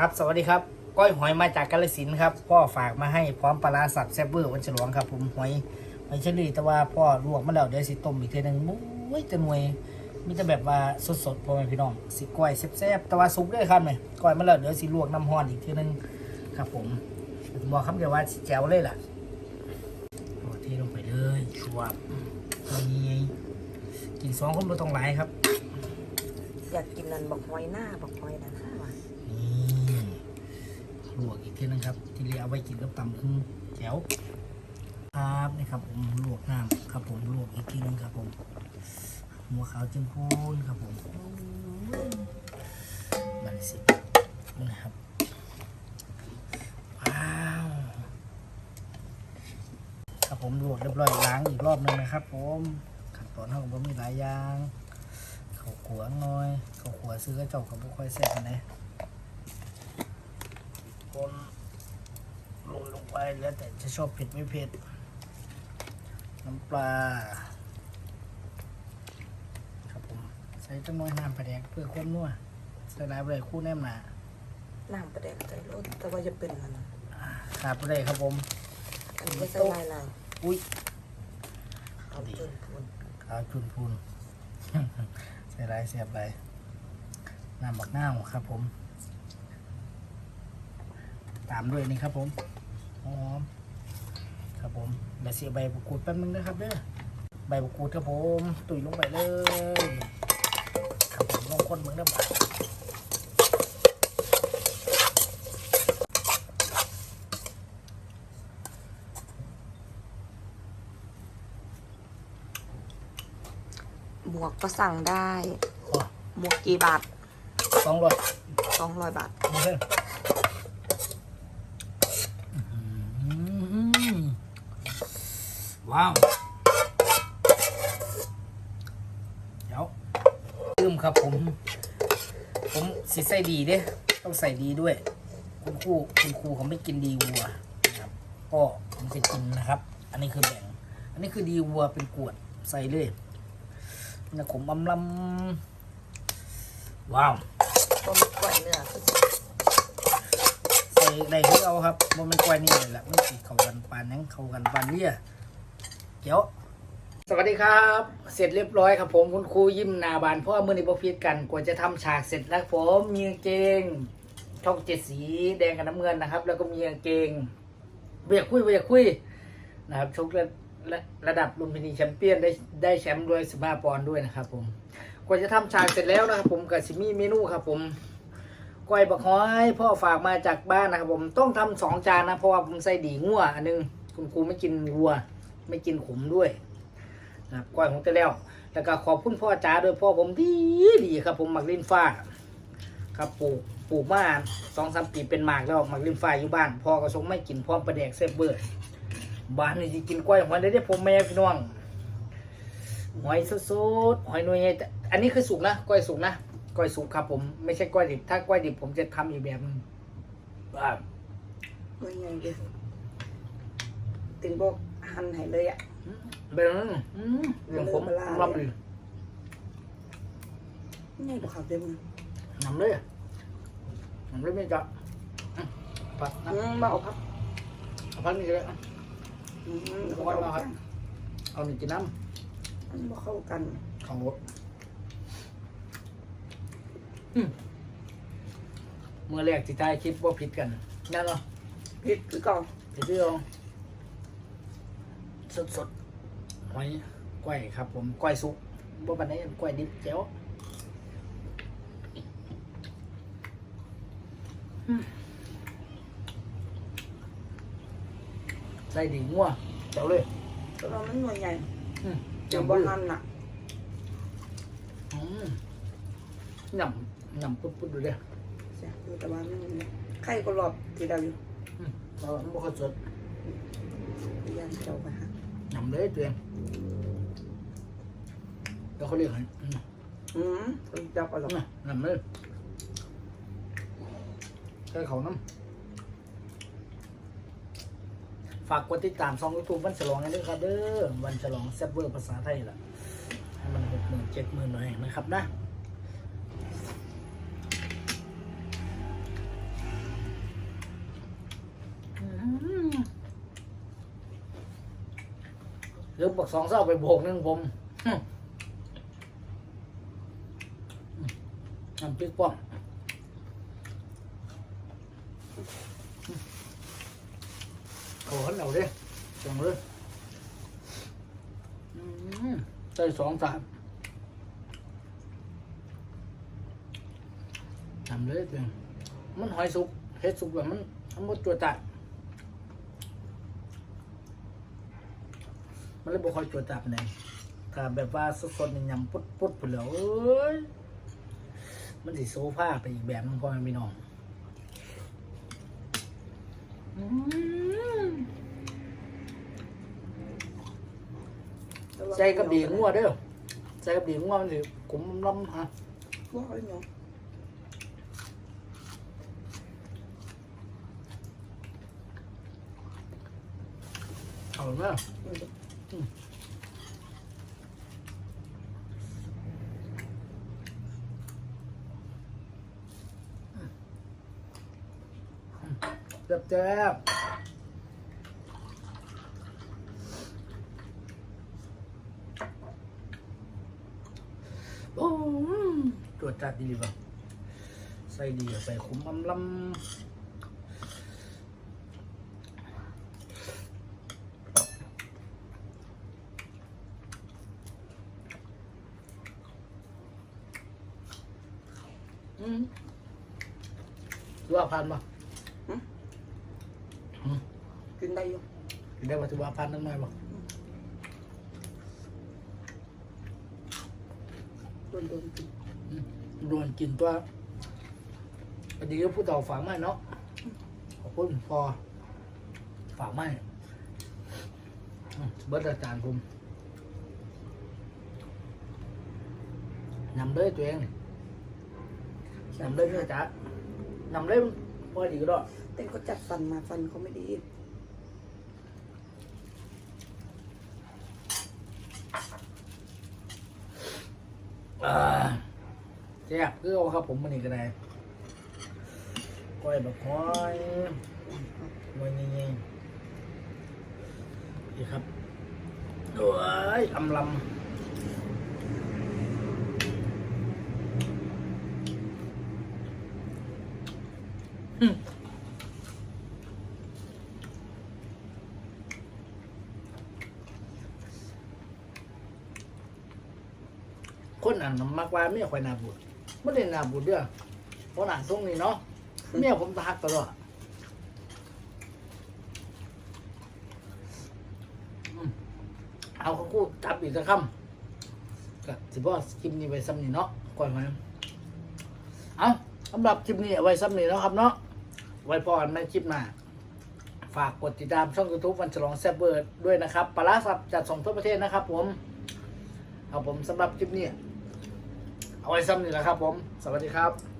ครับ สวัสดีครับ ก้อยหอยมาจากกาฬสินครับ พ่อฝากมาให้พร้อมปลาสับแซ่บเบอร์วันฉลองครับผมหอยหอยเชอรี่แต่ว่าพ่อลวกมาแล้วเดี๋ยวสิต้มอีกทีนึงมุ้ยจะหน่วยมีแต่แบบว่าสดๆพ่อแม่พี่น้องสิก้อยแซ่บๆแต่ว่าสุกด้วยครับเนี่ยก้อยมาแล้วเดี๋ยวสิลวกน้ำห้อนอีกทีนึงครับผมบอกคำเดียวว่าแจ๋วเลยล่ะโอเทลงไปเลยชัวบนี่กินสองคนไม่ต้องหลายครับ อยากกินนั่นบอกหอยหน้าบอกหอยนั่นห้าว่ะ นี่ลวกอีกทีนึงครับ ที่ เอาไว้กินกับตำคือแจ๋วครับนี่ครับผมลวกน้ำครับผมลวกอีกทีนึงครับผมหัวขาวจิ้มพูนครับผมมันสินนะครับว้าวครับผมลวกเรียบร้อยล้างอีกรอบนึงนะครับ ผมขั้นตอนของผมมีหลายอย่างข้าวขัวหน่อยข้าวขัวซื้อกระเจ้ากับพวกค่อยแซ่บนะคนโรยล ไปแล้วแต่จะชอบเผ็ดไม่เผ็ด น้ำปลา ครับผม ใส่จังน้อยน้ำปลาแดกเพื่อความนัวใส่หลายไปเลยคู่แนมหนาน้ำประเด็นใจรถแต่ว่าจะเป็นมันขาดไปเลยครับผม อันนี้ก็ใส่ลายลายอุ้ยเอาจนพูนขาวจุนพูนใส่หลายเสียบไปน้ำบักน้าวครับผม ตามด้วยนี่ครับผม หอมครับผมเดี๋ยวเสียใบบุกูดแป๊บนึงนะครับเด้อใบบุกูดครับผมตุยลงไปเลยครับผมลองคนเหมือนเดิมหมวกก็สั่งได้โอ้หมวกกี่บาทสองร้อยสองร้อยบาท โอเคอื้อหือ ว้าว เดี๋ยวลืมครับผม ผมสิใส่ดีเด้ ต้องใส่ดีด้วย คุณครูคุณครูเขาไม่กินดีวัวนะครับ ก็ผมจะกินนะครับ อันนี้คือแบ่ง อันนี้คือดีวัวเป็นกวดใส่เลยนะผมอำลำว้าวต้มกล้วยเนื้อคือใส่ได้คือเอาครับว่ามันกล้วยนี่เลยละมันสีเข้ากันปานนังเข้ากันปานเลี่ย เจียว สวัสดีครับ เสร็จเรียบร้อยครับผมคุณครูยิ้มนาบานเพราะว่ามือในบอฟีดกันกว่าจะทำฉากเสร็จแล้วผมมีกางเกงช่องเจ็ดสีแดงกับน้ำเงินนะครับ แล้วก็มีกางเกงเบียกคุยเบียกคุยนะครับชกระระระดับลุมพินีแชมเปี้ยนได้ได้แชมป์ด้วยสิบห้าปอนด์ด้วยนะครับผมกว่าจะทำฉากเสร็จแล้วนะครับผมกับซิมี่เมนูครับผมก้อยบักฮ้อยพ่อฝากมาจากบ้านนะครับผมต้องทำสองจานนะเพราะว่าผมใส่ดีงัวอันนึงคุณครูไม่กินวัว ไม่กินขมด้วยนะครับก้อยของจะแล้วแล้วก็ขอบคุณพ่อจ๋าด้วยพ่อผมดีดีครับ ผมหมักลิ้นฟ้า ครับปลูกปลูกมาสองสามปีเป็นหมากแล้วหมักลิ้นฟ้าอยู่บ้านพ่อก็ส่งไม่กินพร้อมประแดกเซฟเบอร์บ้านนี่จะกินก้อยหอยได้ได้ผมแม่พี่น้องหอยสดๆหอยหน่วยใหญ่แต่อันนี้คือสุกนะก้อยสุกนะก้อยสุกครับ ผมไม่ใช่ก้อยดิบถ้าก้อยดิบผมจะทำอีกแบบหนึงอ่ามันยังเดียวถึงบอก หั่นให้เลยอะแบบนั้นอืมเรื่องผมเวลารับเลยนี่บอกเขาเต็มนำเลยนำเลยไม่จับอืมผัดนะอืมมาเอาครับเอาพันนี่เลยอะอืมเอาไว้มาครับเอาหนึ่งกินน้อันนี้บ่เข้ากันำของรถอืมเมื่อแรกที่ท้ายคลิปว่าผิดกันนั่นเนาะผิดคือเก่าผิดที่เรา สดสดๆหอยก้อยครับ ผมก้อยสุกบ่ปันนี้ก้อยดิบเจ๋วใส่ดีงัวเจ้าเลยแต่เรามันหน่วยใหญ่อืมเดี๋ยวจำบ่บ่หั่นน่ะอืมหนำหนำปุ๊บปุ๊บดูเด้อเสียคือแต่ว่ามันไข่ก็รอบที่เราอยู่อืมเราบ่ค่อยสดยันเจ้าไปหา หนำเลยตัวเองแล้วเขาเรียกให้อืมอืมคนเจ้าก็รอบน่ะหนำเลยใส่เขาน้ำฝากกดติดตามช่องยูทูบวันฉลองกันด้วยครับเด้อวันฉลองแซ่บเวอร์ภาษาไทยล่ะ ให้มันหกหมื่นเจ็ดหมื่นหน่อยนะครับนะ หรือบอกสองเศร้าไปโบกหนึ่งผมน้ำพริกป้อมโอ้หเหนาเด้จังเลยใส่สองสามทำเลยเพียงมันหอยสุกเฮ็ดสุกแบบมันมันหมดตัวจัด มันเลยบ่ค่อยตัวจัดเลยถ้าแบบว่าสดๆนี่ยำปุ๊ดๆไปแล้วเอ้ยมันสิโซฟาไปอีกแบบนึงพ่อแม่พี่น้องอืมใส่กับดีงัวเด้อใส่กับดีงัวมันสิกลมล้ำฮะว่าเอาเนาะเอาไหม มันจะ แซ่บแซ่บโอ้ตรวจจัดดีป่ะใส่ดีใส่ขุมอำลำอืมรู้ว่าพันป่ะ กินได้อยู่ได้วัตถุว่าพันนั่นไหมป่ะโดนโดนกินโดนกินตัวพอดีก็พูดต่อฝากไม่เนาะขอบคุณพอฝากไม่อืมเบิร์ดอาจารย์ผมนำเลยตัวเองนำเลยเพื่อจ้านำเลยพอดีก็ได้แต่เขาจัดฟันมาฟันเขาไม่ดี แซ่บคือเอาครับผมมันนี่ก็ได้ก้อยแบบก้อยก้อยเงี้ยนี่ครับโอ้ยอำลำอืม คนอ่านมักว่าเมียข่อยหนาบุญไม่ได้หนาบุญเด้อเพราะหนาทรงนี่เนาะเมียผมตาหักตลอดเอาเขากู้จับอีกสักคำก็สิบ่คลิปนี้ไว้ซ้ำนี่เนาะก่อนไหมเอาสำหรับคลิปนี้ไว้ซ้ำนี่เนาะครับเนาะไว้พอกันในคลิปหน้าฝากกดติดตามช่องยูทูบวันฉลองแซบเบิร์ดด้วยนะครับปลาร้าสับจัดส่งทั่วประเทศนะครับผม เอาผมสำหรับคลิปนี้ เอาไว้ซ้ำนี่แหละครับผม สวัสดีครับ